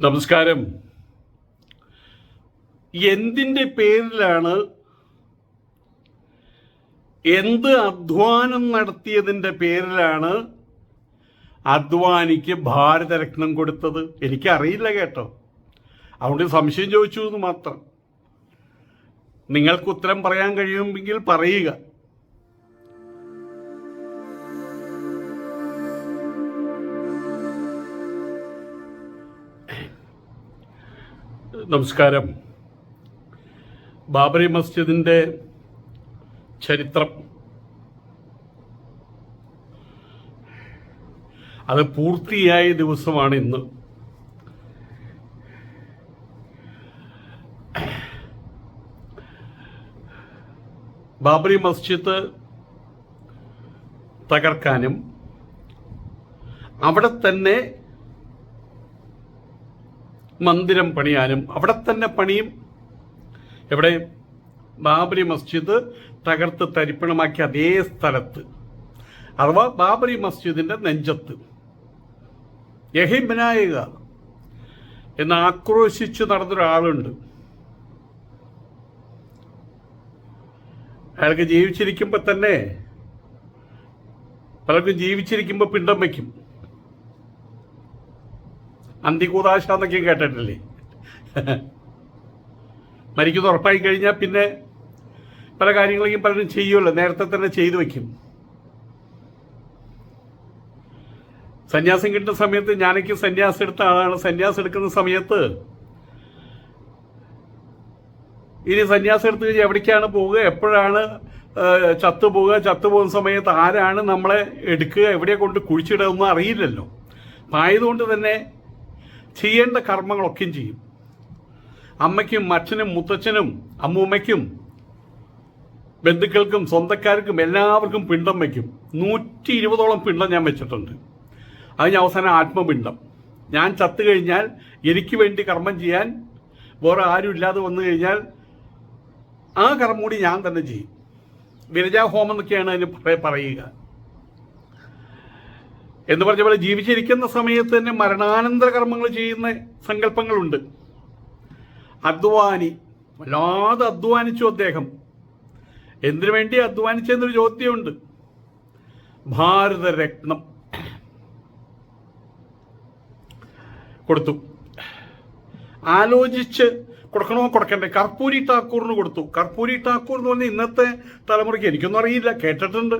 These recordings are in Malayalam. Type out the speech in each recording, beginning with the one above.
നമസ്കാരം. എന്തിന്റെ പേരിലാണ് എന്ത് അധ്വാനം നടത്തിയതിന്റെ പേരിലാണ് അദ്വാനിക്ക് ഭാരതരത്നം കൊടുത്തത്? എനിക്കറിയില്ല കേട്ടോ. അതുകൊണ്ട് സംശയം ചോദിച്ചു എന്ന് മാത്രം. നിങ്ങൾക്ക് ഉത്തരം പറയാൻ കഴിയുമെങ്കിൽ പറയുക. നമസ്കാരം. ബാബറി മസ്ജിദിന്റെ ചരിത്രം. അത് പൂർത്തിയായ ദിവസമാണ് ഇന്ന്. ബാബറി മസ്ജിദ് തകർക്കാനും അവിടെ തന്നെ മന്ദിരം പണിയാനും അവിടെ തന്നെ പണിയും. എവിടെ? ബാബരി മസ്ജിദ് തകർത്ത് തരിപ്പണമാക്കിയ അതേ സ്ഥലത്ത്. അഥവാ ബാബരി മസ്ജിദിന്റെ നെഞ്ചത്ത്. യഹിം എന്ന് ആക്രോശിച്ച് നടന്നൊരാളുണ്ട്. അയാൾക്ക് ജീവിച്ചിരിക്കുമ്പോൾ തന്നെ പലർക്കും ജീവിച്ചിരിക്കുമ്പോൾ പിണ്ടം വയ്ക്കും. അന്തികൂതാശ എന്നൊക്കെ കേട്ടിട്ടില്ലേ? മരിക്കുന്ന ഉറപ്പായി കഴിഞ്ഞാൽ പിന്നെ പല കാര്യങ്ങളെയും പലരും ചെയ്യുമല്ലോ. നേരത്തെ തന്നെ ചെയ്തു വയ്ക്കും. സന്യാസം കിട്ടുന്ന സമയത്ത് ഞാനൊക്കെ സന്യാസം എടുത്ത ആളാണ്. സന്യാസം എടുക്കുന്ന സമയത്ത് ഇനി സന്യാസം എടുത്തു കഴിഞ്ഞാൽ എവിടേക്കാണ് പോവുക? എപ്പോഴാണ് ചത്തുപോവുക? ചത്തുപോകുന്ന സമയത്ത് ആരാണ് നമ്മളെ എടുക്കുക? എവിടെ കൊണ്ട് കുഴിച്ചിടുക ഒന്നും അറിയില്ലല്ലോ. അപ്പം ആയതുകൊണ്ട് തന്നെ ചെയ്യേണ്ട കർമ്മങ്ങളൊക്കെയും ചെയ്യും. അമ്മയ്ക്കും അച്ഛനും മുത്തച്ഛനും അമ്മൂമ്മയ്ക്കും ബന്ധുക്കൾക്കും സ്വന്തക്കാർക്കും എല്ലാവർക്കും പിണ്ടം വയ്ക്കും. നൂറ്റി ഇരുപതോളം പിണ്ടം ഞാൻ വെച്ചിട്ടുണ്ട്. അതിന് അവസാനം ആത്മപിണ്ടം. ഞാൻ ചത്തു കഴിഞ്ഞാൽ എനിക്ക് വേണ്ടി കർമ്മം ചെയ്യാൻ വേറെ ആരും ഇല്ലാതെ വന്നു കഴിഞ്ഞാൽ ആ കർമ്മം കൂടി ഞാൻ തന്നെ ചെയ്യും. വിരജാഹോമം എന്നൊക്കെയാണ് അതിന് പറ- പറയുക. എന്ന് പറഞ്ഞ പോലെ ജീവിച്ചിരിക്കുന്ന സമയത്ത് തന്നെ മരണാനന്തര കർമ്മങ്ങൾ ചെയ്യുന്ന സങ്കല്പങ്ങളുണ്ട്. അധ്വാനി വല്ലാതെ അധ്വാനിച്ചു അദ്ദേഹം. എന്തിനു വേണ്ടി അധ്വാനിച്ചെന്നൊരു ചോദ്യമുണ്ട്. ഭാരതരത്നം കൊടുത്തു. ആലോചിച്ച് കൊടുക്കണോ കൊടുക്കണ്ടേ? കർപ്പൂരി ഠാക്കൂറിന് കൊടുത്തു. കർപ്പൂരി ഠാക്കൂർ എന്ന് പറഞ്ഞാൽ ഇന്നത്തെ തലമുറയ്ക്ക് എനിക്കൊന്നും അറിയില്ല. കേട്ടിട്ടുണ്ട്.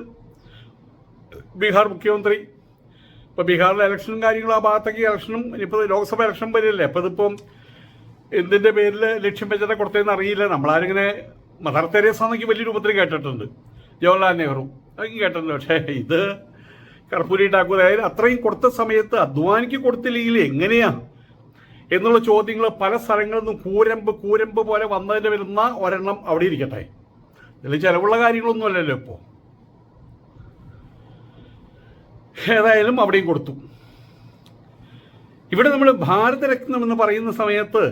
ബീഹാർ മുഖ്യമന്ത്രി ഇപ്പൊ ബീഹാറിലെ ഇലക്ഷനും കാര്യങ്ങളും ആ ഭാഗത്തേക്ക് ഇലക്ഷനും ഇനിയിപ്പോൾ ലോക്സഭ ഇലക്ഷൻ വരില്ലേ? അപ്പോൾ ഇതിപ്പം എന്തിന്റെ പേരിൽ ലക്ഷ്യം വെച്ചിട്ട് കൊടുത്തതെന്ന് അറിയില്ല. നമ്മളാരിങ്ങനെ മദർ തെരേസ എന്നൊക്കെ വലിയ രൂപത്തിൽ കേട്ടിട്ടുണ്ട്. ജവഹർലാൽ നെഹ്റു അതൊക്കെ കേട്ടിട്ടുണ്ട്. പക്ഷേ ഇത് കർപ്പൂരി ടാക്കൂർ അതായത് അത്രയും കൊടുത്ത സമയത്ത് അധ്വാനിക്ക് കൊടുത്തില്ലെങ്കിൽ എങ്ങനെയാ? എന്നുള്ള ചോദ്യങ്ങൾ പല സ്ഥലങ്ങളിൽ നിന്നും കൂരമ്പ് കൂരമ്പ് പോലെ വന്നതിന് വരുന്ന ഒരെണ്ണം അവിടെ ഇരിക്കട്ടെ. ഇതിൽ ചിലവുള്ള കാര്യങ്ങളൊന്നും അല്ലല്ലോ ഇപ്പോൾ ഏതായാലും അവിടെയും കൊടുത്തു. ഇവിടെ നമ്മൾ ഭാരതരത്നം എന്ന് പറയുന്ന സമയത്ത്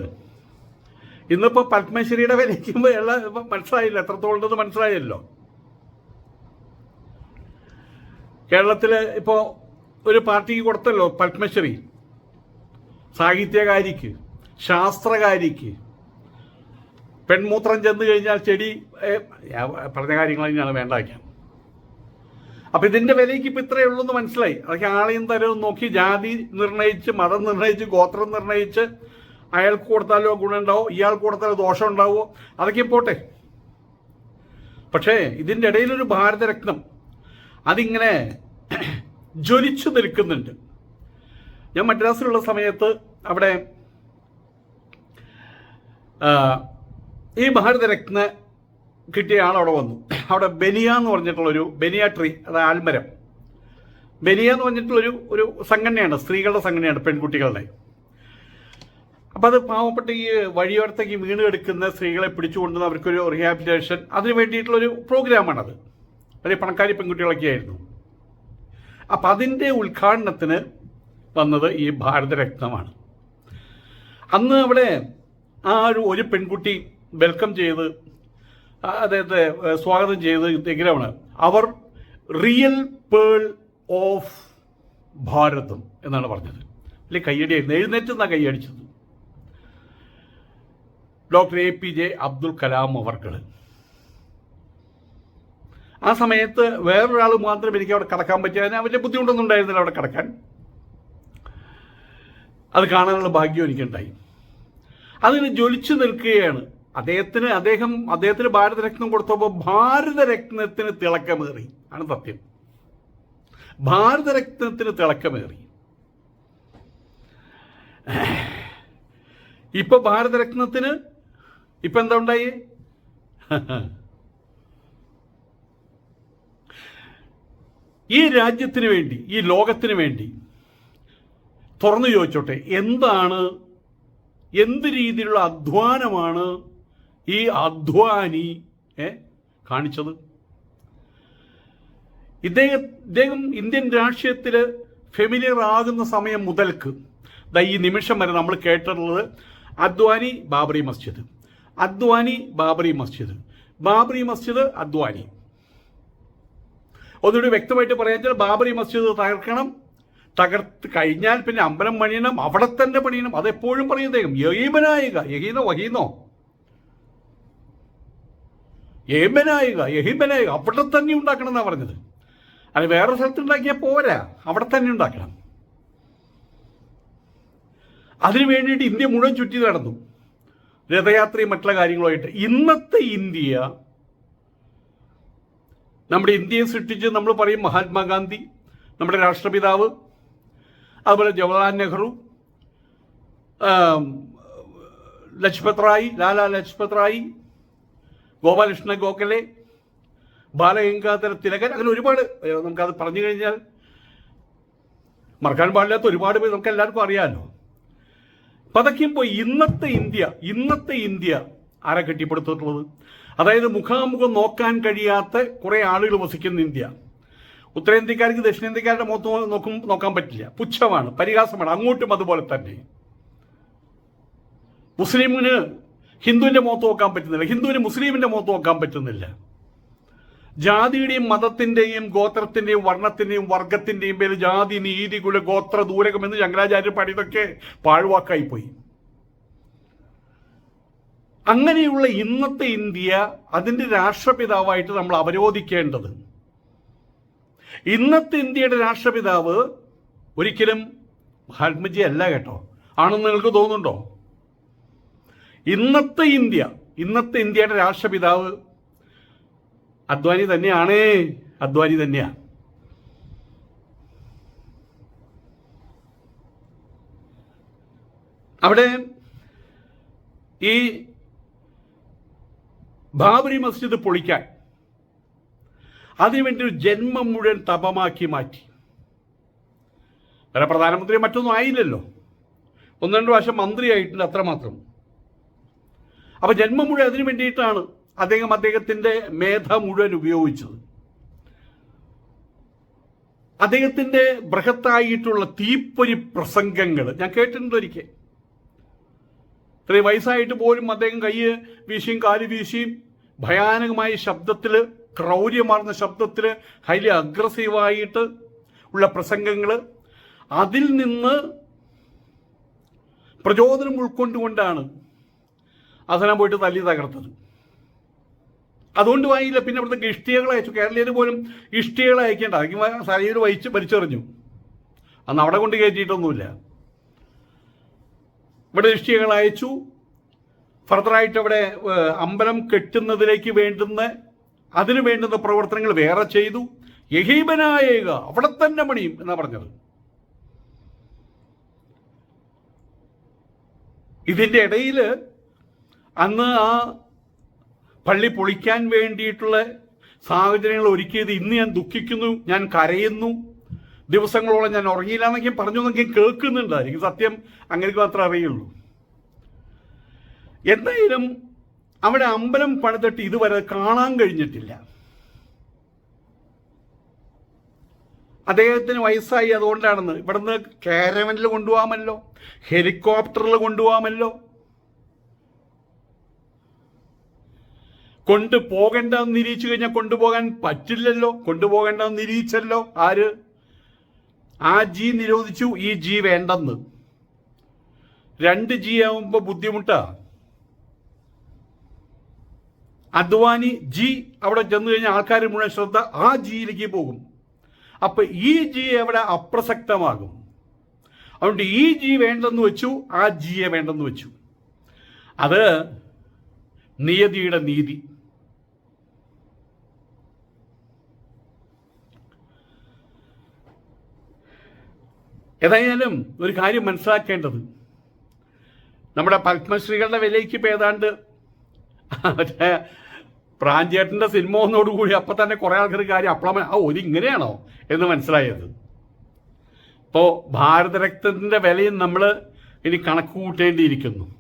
ഇന്നിപ്പോ പത്മശ്രീയുടെ വിലയ്ക്കുമ്പോൾ ഇപ്പൊ മനസ്സിലായില്ല എത്രത്തോളം ഉണ്ടെന്ന് മനസ്സിലായല്ലോ. കേരളത്തിൽ ഇപ്പോ ഒരു പാർട്ടിക്ക് കൊടുത്തല്ലോ പത്മശ്രീ. സാഹിത്യകാരിക്ക് ശാസ്ത്രകാരിക്ക്. പെൺമൂത്രം ചെന്ന് കഴിഞ്ഞാൽ ചെടി പറഞ്ഞ കാര്യങ്ങൾ തന്നെയാണ് വേണ്ട അപ്പൊ ഇതിന്റെ വിലയ്ക്ക് ഇപ്പൊ ഇത്രയേ ഉള്ളൂ എന്ന് മനസ്സിലായി. അതൊക്കെ ആളെയും തരവും നോക്കി ജാതി നിർണയിച്ച് മതം നിർണയിച്ച് ഗോത്രം നിർണയിച്ച് അയാൾക്ക് കൊടുത്താലോ ഗുണമുണ്ടാവോ? ഇയാൾക്ക് കൊടുത്താലോ ദോഷം ഉണ്ടാവോ അതൊക്കെ പോട്ടെ. പക്ഷേ ഇതിന്റെ ഇടയിലൊരു ഭാരതരത്നം അതിങ്ങനെ ജ്വലിച്ചു നിൽക്കുന്നുണ്ട്. ഞാൻ മദ്രാസിലുള്ള സമയത്ത് അവിടെ ഈ ഭാരതരത്ന കിട്ടിയ ആൾ അവിടെ വന്നു. അവിടെ ബനിയ എന്ന് പറഞ്ഞിട്ടുള്ളൊരു ബനിയ ട്രീ അത് ആൽമരം. ബനിയ എന്ന് പറഞ്ഞിട്ടുള്ളൊരു ഒരു സംഘടനയാണ് സ്ത്രീകളുടെ സംഘടനയാണ് പെൺകുട്ടികളുടെ. അപ്പം അത് പാവപ്പെട്ട ഈ വഴിയോരത്തേക്ക് വീണ് എടുക്കുന്ന സ്ത്രീകളെ പിടിച്ചുകൊണ്ടുവന്ന് അവർക്കൊരു റീഹാബിലിറ്റേഷൻ അതിന് വേണ്ടിയിട്ടുള്ളൊരു പ്രോഗ്രാമാണത് വലിയ പണക്കാരി പെൺകുട്ടികളൊക്കെ ആയിരുന്നു. അപ്പം അതിന്റെ ഉദ്ഘാടനത്തിന് വന്നത് ഈ ഭാരതരത്നമാണ്. അന്ന് അവിടെ ആ ഒരു ഒരു പെൺകുട്ടി വെൽക്കം ചെയ്ത് അദ്ദേഹത്തെ സ്വാഗതം ചെയ്ത് എങ്ങനെയാണ് അവർ റിയൽ പേൾ ഓഫ് ഭാരതം എന്നാണ് പറഞ്ഞത്. അല്ലെ കയ്യടിയായിരുന്നു. എഴുന്നേറ്റ് എന്നാണ് കൈയടിച്ചത് doctor A P J Abdul Kalam അവർകൾ ആ സമയത്ത് വേറൊരാൾ മാത്രം എനിക്ക് അവിടെ കടക്കാൻ പറ്റിയ വലിയ ബുദ്ധിമുട്ടൊന്നും ഉണ്ടായിരുന്നില്ല അവിടെ കടക്കാൻ. അത് കാണാനുള്ള ഭാഗ്യം എനിക്കുണ്ടായി. അതിന് ജ്വലിച്ചു നിൽക്കുകയാണ് അദ്ദേഹത്തിന് അദ്ദേഹം അദ്ദേഹത്തിന് ഭാരതരത്നം കൊടുത്തപ്പോൾ ഭാരതരത്നത്തിന് തിളക്കമേറി. ആണ് സത്യം. ഭാരതരത്നത്തിന് തിളക്കമേറി. ഇപ്പൊ ഭാരതരത്നത്തിന് ഇപ്പൊ എന്താ ഉണ്ടായി? ഈ രാജ്യത്തിന് വേണ്ടി ഈ ലോകത്തിന് വേണ്ടി തുറന്നു ചോദിച്ചോട്ടെ എന്താണ് എന്ത് രീതിയിലുള്ള അധ്വാനമാണ് ഈ അധ്വാനി കാണിച്ചത്. ഇദ്ദേഹം ഇദ്ദേഹം ഇന്ത്യൻ രാഷ്ട്രീയത്തിൽ ഫെമിലിയർ ആകുന്ന സമയം മുതൽക്ക് ദാ ഈ നിമിഷം വരെ നമ്മൾ കേട്ടിട്ടുള്ളത് അദ്വാനി ബാബറി മസ്ജിദ്. അദ്വാനി ബാബറി മസ്ജിദ്. ബാബറി മസ്ജിദ് അദ്വാനി ഒന്നുകൂടി വ്യക്തമായിട്ട് പറയാൻ ബാബറി മസ്ജിദ് തകർക്കണം. തകർത്ത് കഴിഞ്ഞാൽ പിന്നെ അമ്പലം പണിയണം അവിടെ തന്നെ പണിയണം. അതെപ്പോഴും പറയും അദ്ദേഹം യഹീബനായിക യഹീനോ വഹീനോ യേമനായിക എഹിബനായുക അവിടെ തന്നെ ഉണ്ടാക്കണം എന്നാണ് പറഞ്ഞത്. അത് വേറെ സ്ഥലത്ത് ഉണ്ടാക്കിയാൽ പോരാ. അവിടെ തന്നെ ഉണ്ടാക്കണം. അതിനു വേണ്ടിയിട്ട് ഇന്ത്യ മുഴുവൻ ചുറ്റി നടന്നു. രഥയാത്രയും മറ്റുള്ള കാര്യങ്ങളുമായിട്ട്. ഇന്നത്തെ ഇന്ത്യ നമ്മുടെ ഇന്ത്യയെ സൃഷ്ടിച്ച് നമ്മൾ പറയും മഹാത്മാഗാന്ധി നമ്മുടെ രാഷ്ട്രപിതാവ് അതുപോലെ ജവഹർലാൽ നെഹ്റു ലജ്പത് റായി ലാലാ ലജ്പത് റായ് ഗോപാലകൃഷ്ണ ഗോഖലെ ബാലഗംഗാധര തിലകൻ അങ്ങനെ ഒരുപാട് നമുക്കത് പറഞ്ഞു കഴിഞ്ഞാൽ മറക്കാൻ പാടില്ലാത്ത ഒരുപാട് പേര് നമുക്ക് എല്ലാവർക്കും അറിയാമല്ലോ പതയ്ക്കുമ്പോൾ ഇന്നത്തെ ഇന്ത്യ ഇന്നത്തെ ഇന്ത്യ ആരെ കെട്ടിപ്പടുത്തിട്ടുള്ളത്? അതായത് മുഖാമുഖം നോക്കാൻ കഴിയാത്ത കുറെ ആളുകൾ വസിക്കുന്ന ഇന്ത്യ. ഉത്തരേന്ത്യക്കാർക്ക് ദക്ഷിണേന്ത്യക്കാരുടെ മുഖത്ത് നോക്കും നോക്കാൻ പറ്റില്ല. പുച്ഛമാണ് പരിഹാസമാണ് അങ്ങോട്ടും അതുപോലെ തന്നെ. മുസ്ലിമിന് ഹിന്ദുവിന്റെ മുഖത്ത് നോക്കാൻ പറ്റുന്നില്ല. ഹിന്ദുവിന് മുസ്ലിമിന്റെ മുഖത്ത് നോക്കാൻ പറ്റുന്നില്ല. ജാതിയുടെയും മതത്തിന്റെയും ഗോത്രത്തിന്റെയും വർണത്തിന്റെയും വർഗത്തിന്റെയും പേര് ജാതി നീതി കുല ഗോത്ര ദൂരകം എന്ന് ശങ്കരാചാര്യ പാടിയതൊക്കെ പാഴ്വാക്കായി പോയി അങ്ങനെയുള്ള ഇന്നത്തെ ഇന്ത്യ അതിന്റെ രാഷ്ട്രപിതാവായിട്ട് നമ്മൾ അവരോധിക്കേണ്ടത്. ഇന്നത്തെ ഇന്ത്യയുടെ രാഷ്ട്രപിതാവ് ഒരിക്കലും മഹാത്മജി അല്ല കേട്ടോ. ആണെന്ന് നിങ്ങൾക്ക് തോന്നുന്നുണ്ടോ? ഇന്നത്തെ ഇന്ത്യ ഇന്നത്തെ ഇന്ത്യയുടെ രാഷ്ട്രപിതാവ് അദ്വാനി തന്നെയാണ്. അദ്വാനി തന്നെയാ. അവിടെ ഈ ബാബരി മസ്ജിദ് പൊളിക്കാൻ അതിനുവേണ്ടി ഒരു ജന്മം മുഴുവൻ തപമാക്കി മാറ്റി. വേറെ പ്രധാനമന്ത്രി മറ്റൊന്നും ആയില്ലല്ലോ. ഒന്ന് രണ്ട് പ്രാവശ്യം മന്ത്രിയായിട്ടുണ്ട് അത്രമാത്രം. അപ്പൊ ജന്മം മുഴുവൻ അതിനു വേണ്ടിയിട്ടാണ് അദ്ദേഹം അദ്ദേഹത്തിന്റെ മേധ മുഴുവൻ ഉപയോഗിച്ചത്. അദ്ദേഹത്തിന്റെ ബൃഹത്തായിട്ടുള്ള തീപ്പൊരി പ്രസംഗങ്ങൾ ഞാൻ കേട്ടിട്ടുണ്ട് ഒരിക്കൽ. ഇത്രയും വയസ്സായിട്ട് പോലും അദ്ദേഹം കൈ വീശിയും കാൽ വീശിയും ഭയാനകമായ ശബ്ദത്തിൽ ക്രൗര്യമാർന്ന ശബ്ദത്തിൽ ഹൈലി അഗ്രസീവായിട്ട് ഉള്ള പ്രസംഗങ്ങൾ അതിൽ നിന്ന് പ്രചോദനം ഉൾക്കൊണ്ടുകൊണ്ടാണ് അസനം പോയിട്ട് തല്ലി തകർത്തത്. അതുകൊണ്ട് വായില്ല. പിന്നെ അവിടുത്തെ ഇഷ്ടികകൾ അയച്ചു. കേരളീയർ പോലും ഇഷ്ടികകൾ അയക്കേണ്ട. അതെങ്കിൽ സലീർ വഹിച്ച് വലിച്ചെറിഞ്ഞു അന്ന് അവിടെ കൊണ്ട് കയറ്റിയിട്ടൊന്നുമില്ല. ഇവിടെ ഇഷ്ടികകൾ അയച്ചു. ഫർദറായിട്ട് അവിടെ അമ്പലം കെട്ടുന്നതിലേക്ക് വേണ്ടുന്ന അതിനു വേണ്ടുന്ന പ്രവർത്തനങ്ങൾ വേറെ ചെയ്തു. യഹീബനായേക അവിടെ തന്നെ പണിയും എന്നാ പറഞ്ഞത്. ഇതിന്റെ ഇടയിൽ അന്ന് ആ പള്ളി പൊളിക്കാൻ വേണ്ടിയിട്ടുള്ള സാഹചര്യങ്ങൾ ഒരുക്കിയത് ഇന്ന് ഞാൻ ദുഃഖിക്കുന്നു ഞാൻ കരയുന്നു. ദിവസങ്ങളോളം ഞാൻ ഉറങ്ങിയില്ല എന്നൊക്കെ പറഞ്ഞു എന്നൊക്കെ കേൾക്കുന്നുണ്ട് എനിക്ക് സത്യം അങ്ങനെ മാത്രമേ അറിയുള്ളൂ. എന്തായാലും അവിടെ അമ്പലം പണിതിട്ട് ഇതുവരെ കാണാൻ കഴിഞ്ഞിട്ടില്ല. അദ്ദേഹത്തിന് വയസ്സായി അതുകൊണ്ടാണെന്ന്. ഇവിടുന്ന് കാരവനിൽ കൊണ്ടുപോകാമല്ലോ ഹെലികോപ്റ്ററിൽ കൊണ്ടുപോകാമല്ലോ. കൊണ്ടുപോകണ്ടെന്ന് നിരീക്ഷിച്ചു കഴിഞ്ഞാൽ കൊണ്ടുപോകാൻ പറ്റില്ലല്ലോ. കൊണ്ടുപോകണ്ടെന്ന് നിരീക്ഷിച്ചല്ലോ. ആര്? ആ ജി നിരോധിച്ചു ഈ ജി വേണ്ടെന്ന്. രണ്ട് ജി ആവുമ്പോ ബുദ്ധിമുട്ടാ. അദ്വാനി ജി അവിടെ ചെന്ന് കഴിഞ്ഞാൽ ആൾക്കാർ മുഴുവൻ ശ്രദ്ധ ആ ജിയിലേക്ക് പോകും. അപ്പൊ ഈ ജി അവിടെ അപ്രസക്തമാകും. അതുകൊണ്ട് ഈ ജി വേണ്ടെന്ന് വെച്ചു ആ ജിയെ വേണ്ടെന്ന് വെച്ചു. അത് നിയതിയുടെ നീതി. ഏതായാലും ഒരു കാര്യം മനസ്സിലാക്കേണ്ടത്. നമ്മുടെ പത്മശ്രീകളുടെ വിലയ്ക്ക് ഇപ്പം ഏതാണ്ട് മറ്റേ പ്രാഞ്ചേട്ടന്റെ സിനിമ ഒന്നോടുകൂടി അപ്പം തന്നെ കുറേ ആൾക്കാർ കാര്യം അപ്പളമ ആ ഒരു ഇങ്ങനെയാണോ എന്ന് മനസ്സിലായത്. ഇപ്പോൾ ഭാരതരക്തത്തിന്റെ വിലയും നമ്മൾ ഇനി കണക്ക് കൂട്ടേണ്ടിയിരിക്കുന്നു.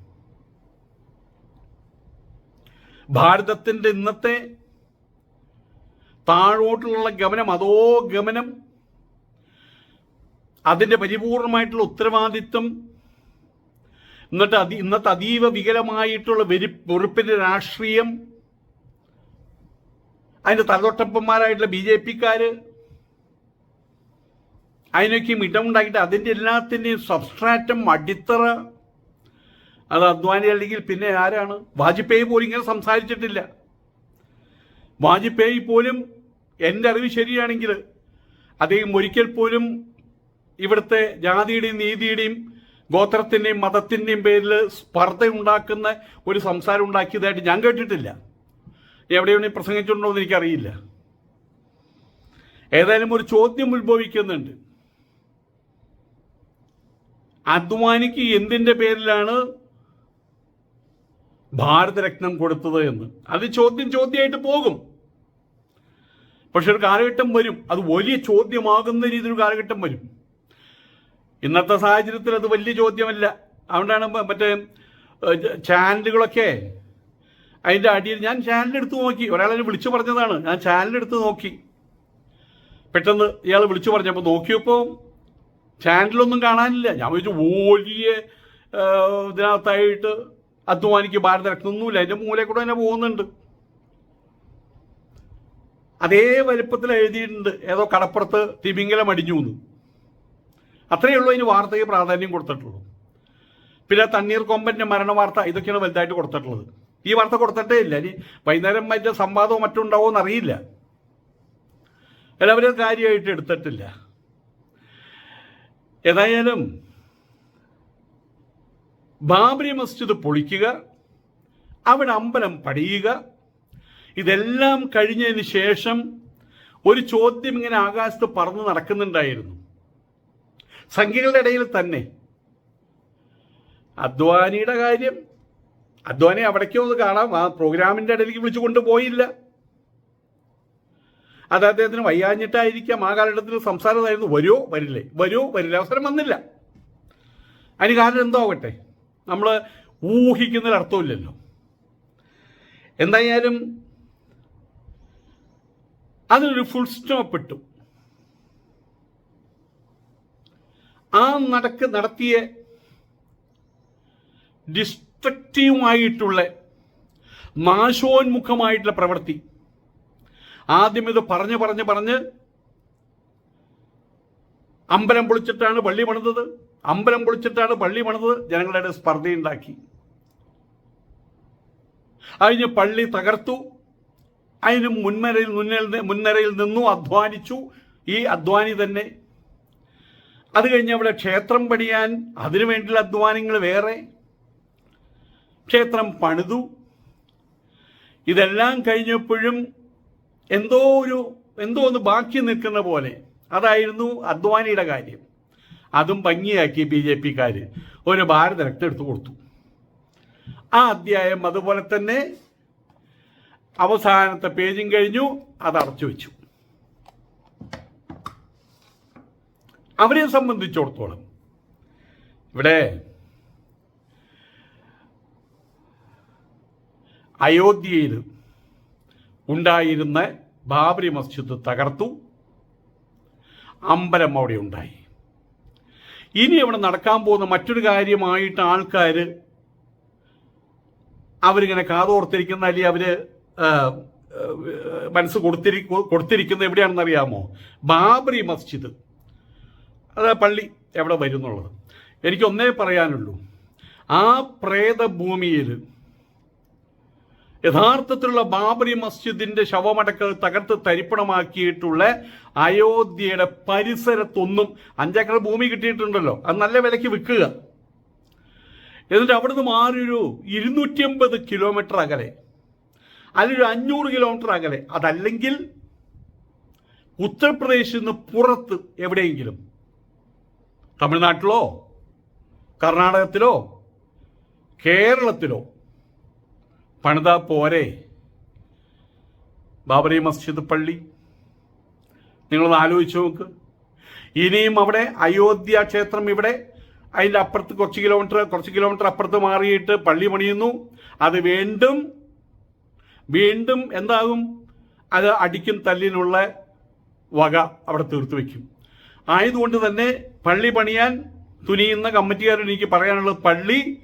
ഭാരതത്തിന്റെ ഇന്നത്തെ താഴോട്ടുള്ള ഗമനം അതോ ഗമനം അതിന്റെ പരിപൂർണമായിട്ടുള്ള ഉത്തരവാദിത്വം എന്നിട്ട് അതി ഇന്നത്തെ അതീവ വികലമായിട്ടുള്ള വെരി വെറുപ്പിന്റെ രാഷ്ട്രീയം അതിന്റെ തലതൊട്ടപ്പന്മാരായിട്ടുള്ള ബി ജെ പിക്കാർ അതിനൊക്കെയും ഇടമുണ്ടാക്കിയിട്ട് അതിന്റെ എല്ലാത്തിന്റെയും സബ്സ്ട്രാറ്റം അടിത്തറ അത് അദ്വാനി അല്ലെങ്കിൽ പിന്നെ ആരാണ്? വാജ്പേയി പോലും ഇങ്ങനെ സംസാരിച്ചിട്ടില്ല. വാജ്പേയി പോലും എന്റെ അറിവ് ശരിയാണെങ്കിൽ അദ്ദേഹം ഒരിക്കൽ പോലും ഇവിടുത്തെ ജാതിയുടെയും നീതിയുടെയും ഗോത്രത്തിന്റെയും മതത്തിന്റെയും പേരിൽ സ്പർദ്ധ ഉണ്ടാക്കുന്ന ഒരു സംസാരം ഉണ്ടാക്കിയതായിട്ട് ഞാൻ കേട്ടിട്ടില്ല. എവിടെയാണ് പ്രസംഗിച്ചിട്ടുണ്ടോ എന്ന് എനിക്കറിയില്ല. ഏതായാലും ഒരു ചോദ്യം ഉത്ഭവിക്കുന്നുണ്ട്. അദ്വാനിക്ക് എന്തിന്റെ പേരിലാണ് ഭാരതരത്നം കൊടുത്തത് എന്ന്? അത് ചോദ്യം ചോദ്യമായിട്ട് പോകും. പക്ഷെ ഒരു കാലഘട്ടം വരും. അത് വലിയ ചോദ്യമാകുന്ന രീതിയിൽ കാലഘട്ടം വരും. ഇന്നത്തെ സാഹചര്യത്തിൽ അത് വലിയ ചോദ്യമല്ല. അതുകൊണ്ടാണ് മറ്റേ ചാനലുകളൊക്കെ അതിന്റെ അടിയിൽ ഞാൻ ചാനലെടുത്ത് നോക്കി. ഒരാളെ വിളിച്ചു പറഞ്ഞതാണ്. ഞാൻ ചാനലെടുത്ത് നോക്കി. പെട്ടെന്ന് ഇയാൾ വിളിച്ചു പറഞ്ഞപ്പോൾ നോക്കിയപ്പോൾ ചാനലൊന്നും കാണാനില്ല. ഞാൻ ചോദിച്ചു വലിയ ഇതിനകത്തായിട്ട് അധ്വാനിക്ക് ഭാരതരത്നൊന്നുമില്ല അതിന്റെ മൂലയിൽ കൂടെ തന്നെ പോകുന്നുണ്ട്. അതേ വലിപ്പത്തിൽ എഴുതിയിട്ടുണ്ട്. ഏതോ കടപ്പുറത്ത് തിമിംഗലം അടിഞ്ഞു എന്ന്. അത്രയേ ഉള്ളൂ അതിന് വാർത്തയ്ക്ക് പ്രാധാന്യം കൊടുത്തിട്ടുള്ളൂ. പിന്നെ തണ്ണീർ കൊമ്പന്റെ മരണ വാർത്ത ഇതൊക്കെയാണ് വലുതായിട്ട് കൊടുത്തിട്ടുള്ളത്. ഈ വാർത്ത കൊടുത്തിട്ടേ ഇല്ല. ഇനി വൈകുന്നേരം മറ്റേ സംവാദമോ മറ്റും ഉണ്ടാവുമോ എന്നറിയില്ല. എല്ലാവരും കാര്യമായിട്ട് എടുത്തിട്ടില്ല. ഏതായാലും ബാബരി മസ്ജിദ് പൊളിക്കുക അവിടെ അമ്പലം പടിയുക ഇതെല്ലാം കഴിഞ്ഞതിന് ശേഷം ഒരു ചോദ്യം ഇങ്ങനെ ആകാശത്ത് പറന്ന് നടക്കുന്നുണ്ടായിരുന്നു. സംഖ്യകളുടെ ഇടയിൽ തന്നെ. അദ്വാനിയുടെ കാര്യം അദ്വാനി അവിടേക്കോ ഒന്ന് കാണാം. ആ പ്രോഗ്രാമിന്റെ ഇടയിലേക്ക് വിളിച്ചു കൊണ്ടുപോയില്ല. അത് അദ്ദേഹത്തിന് വയ്യാഞ്ഞിട്ടായിരിക്കാം. ആ കാലഘട്ടത്തിൽ സംസാരമായിരുന്നു. വരുമോ വരില്ലേ? വരുമോ വരില്ല. അവസരം വന്നില്ല. അതിന് കാരണം എന്തോ ആവട്ടെ നമ്മൾ ഊഹിക്കുന്നതിൽ അർത്ഥമില്ലല്ലോ. എന്തായാലും അതിനൊരു ഫുൾ സ്റ്റോപ്പ് ഇട്ടു. ആ നടക്ക് നടത്തിയ ഡിസ്ട്രക്റ്റീവായിട്ടുള്ള നാശോന്മുഖമായിട്ടുള്ള പ്രവൃത്തി. ആദ്യം ഇത് പറഞ്ഞ് പറഞ്ഞ് പറഞ്ഞ് അമ്പലം പൊളിച്ചിട്ടാണ് പള്ളി പണിതത്. അമ്പലം പൊളിച്ചിട്ടാണ് പള്ളി പണിതത്. ജനങ്ങളുടെ സ്പർദ്ധയുണ്ടാക്കി. അതിന് പള്ളി തകർത്തു. അതിന് മുൻനിരയിൽ മുന്നിൽ മുൻനിരയിൽ നിന്നു അധ്വാനിച്ചു. ഈ അധ്വാനി തന്നെ അത് കഴിഞ്ഞ് അവിടെ ക്ഷേത്രം പണിയാൻ അതിനു വേണ്ടിയുള്ള അധ്വാനങ്ങൾ വേറെ. ക്ഷേത്രം പണിതു. ഇതെല്ലാം കഴിഞ്ഞപ്പോഴും എന്തോ ഒരു എന്തോ ഒന്ന് ബാക്കി നിൽക്കുന്ന പോലെ. അതായിരുന്നു അദ്വാനിയുടെ കാര്യം. അതും ഭംഗിയാക്കി ബി ജെ പിക്കാർ ഒരു ഭാരതരക്തം എടുത്തു കൊടുത്തു. ആ അധ്യായം അതുപോലെ തന്നെ അവസാനത്തെ പേജും കഴിഞ്ഞു അത് അടച്ചു വെച്ചു. അവരെ സംബന്ധിച്ചിടത്തോളം. ഇവിടെ അയോധ്യയിൽ ഉണ്ടായിരുന്ന ബാബരി മസ്ജിദ് തകർത്തു. അമ്പലം അവിടെ ഉണ്ടായി. ഇനി അവിടെ നടക്കാൻ പോകുന്ന മറ്റൊരു കാര്യമായിട്ട് ആൾക്കാർ അവരിങ്ങനെ കാതോർത്തിരിക്കുന്ന അല്ലെങ്കിൽ അവർ മനസ്സ് കൊടുത്തിരി കൊടുത്തിരിക്കുന്നത് എവിടെയാണെന്ന് അറിയാമോ ബാബറി മസ്ജിദ്. അത് പള്ളി എവിടെ വരുന്നുള്ളത്. എനിക്കൊന്നേ പറയാനുള്ളൂ. ആ പ്രേതഭൂമിയിൽ യഥാർത്ഥത്തിലുള്ള ബാബരി മസ്ജിദിന്റെ ശവമടക്കൾ തകർത്ത് തരിപ്പണമാക്കിയിട്ടുള്ള അയോധ്യയുടെ പരിസരത്തൊന്നും അഞ്ചേക്കർ ഭൂമി കിട്ടിയിട്ടുണ്ടല്ലോ. അത് നല്ല വിലയ്ക്ക് വിൽക്കുക. എന്നിട്ട് അവിടുന്ന് മാറിയൊരു ഇരുന്നൂറ്റി അമ്പത് കിലോമീറ്റർ അകലെ. അതിലൊരു അഞ്ഞൂറ് കിലോമീറ്റർ അകലെ. അതല്ലെങ്കിൽ ഉത്തർപ്രദേശിൽ നിന്ന് പുറത്ത് എവിടെയെങ്കിലും തമിഴ്നാട്ടിലോ കർണാടകത്തിലോ കേരളത്തിലോ പണിത പോരെ. ബാബറി മസ്ജിദ് പള്ളി. നിങ്ങളൊന്ന് ആലോചിച്ച് നോക്ക്. ഇനിയും അവിടെ അയോധ്യ ക്ഷേത്രം ഇവിടെ അതിന്റെ അപ്പുറത്ത് കുറച്ച് കിലോമീറ്റർ കുറച്ച് കിലോമീറ്റർ അപ്പുറത്ത് മാറിയിട്ട് പള്ളി പണിയുന്നു. അത് വീണ്ടും വീണ്ടും എന്താകും? അത് അടിക്കും തല്ലിനുള്ള വക അവിടെ തീർത്തു വയ്ക്കും. ആയതുകൊണ്ട് തന്നെ പള്ളി പണിയാൻ തുനിയുന്ന കമ്മിറ്റിക്കാരോട് എനിക്ക് പറയാനുള്ളത് പള്ളി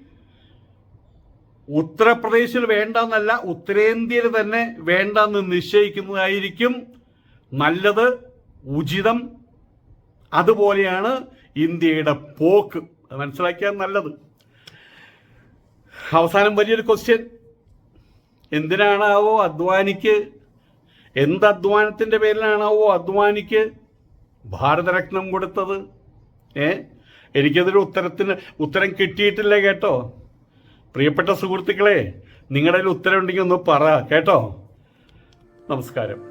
ഉത്തർപ്രദേശിൽ വേണ്ടെന്നല്ല ഉത്തരേന്ത്യയിൽ തന്നെ വേണ്ടെന്ന് നിശ്ചയിക്കുന്നതായിരിക്കും. നല്ലത് ഉചിതം. അതുപോലെയാണ് ഇന്ത്യയുടെ പോക്ക്. മനസ്സിലാക്കിയാൽ നല്ലത്. അവസാനം വലിയൊരു ക്വസ്റ്റ്യൻ എന്തിനാണാവോ അദ്വാനിക്ക്? എന്ത് അധ്വാനത്തിന്റെ പേരിലാണാവോ അദ്വാനിക്ക്? ഭാരതരത്നം കൊടുത്തത്? ഏ? എനിക്കതൊരു ഉത്തരത്തിന് ഉത്തരം കിട്ടിയിട്ടില്ല കേട്ടോ? പ്രിയപ്പെട്ട സുഹൃത്തുക്കളെ നിങ്ങളുടെ ഉത്തരം ഉണ്ടെങ്കിൽ ഒന്ന് പറ കേട്ടോ? നമസ്കാരം.